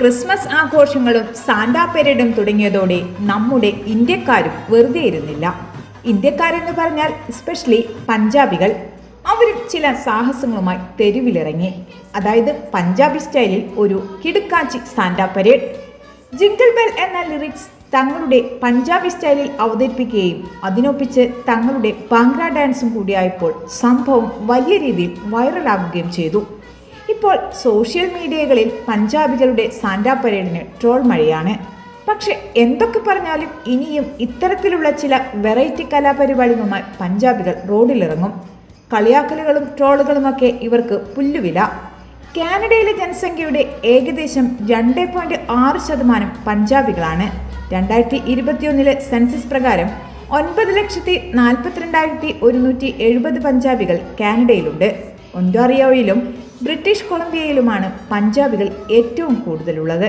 Christmas ആഘോഷങ്ങളും Santa പെരേഡും തുടങ്ങിയതോടെ നമ്മുടെ ഇന്ത്യക്കാരും വെറുതെ ഇരുന്നില്ല. ഇന്ത്യക്കാരെന്ന് പറഞ്ഞാൽ എസ്പെഷ്യലി പഞ്ചാബികൾ. അവരും ചില സാഹസങ്ങളുമായി തെരുവിലിറങ്ങി. അതായത് പഞ്ചാബി സ്റ്റൈലിൽ ഒരു കിടുക്കാച്ചി സാന്താ പരേഡ്. ജിങ്കിൾ ബെൽ എന്ന ലിറിക്സ് തങ്ങളുടെ പഞ്ചാബി സ്റ്റൈലിൽ അവതരിപ്പിക്കുകയും അതിനൊപ്പിച്ച് തങ്ങളുടെ ഭാംഗ്ര ഡാൻസും കൂടിയായപ്പോൾ സംഭവം വലിയ രീതിയിൽ വൈറലാകുകയും ചെയ്തു. ഇപ്പോൾ സോഷ്യൽ മീഡിയകളിൽ പഞ്ചാബികളുടെ സാന്റാ പരേഡിന് ട്രോൾ മഴയാണ്. പക്ഷെ എന്തൊക്കെ പറഞ്ഞാലും ഇനിയും ഇത്തരത്തിലുള്ള ചില വെറൈറ്റി കലാപരിപാടികളുമായി പഞ്ചാബികൾ റോഡിലിറങ്ങും. കളിയാക്കലുകളും ട്രോളുകളുമൊക്കെ ഇവർക്ക് പുല്ലുവില. കാനഡയിലെ ജനസംഖ്യയുടെ ഏകദേശം രണ്ട് പോയിന്റ് ആറ് ശതമാനം പഞ്ചാബികളാണ്. രണ്ടായിരത്തി ഇരുപത്തിയൊന്നിലെ സെൻസസ് പ്രകാരം ഒൻപത് ലക്ഷത്തി നാൽപ്പത്തിരണ്ടായിരത്തി ഒരുന്നൂറ്റി എഴുപത് പഞ്ചാബികൾ കാനഡയിലുണ്ട്. ഒന്റാറിയോയിലും ബ്രിട്ടീഷ് കൊളംബിയയിലുമാണ് പഞ്ചാബികൾ ഏറ്റവും കൂടുതലുള്ളത്.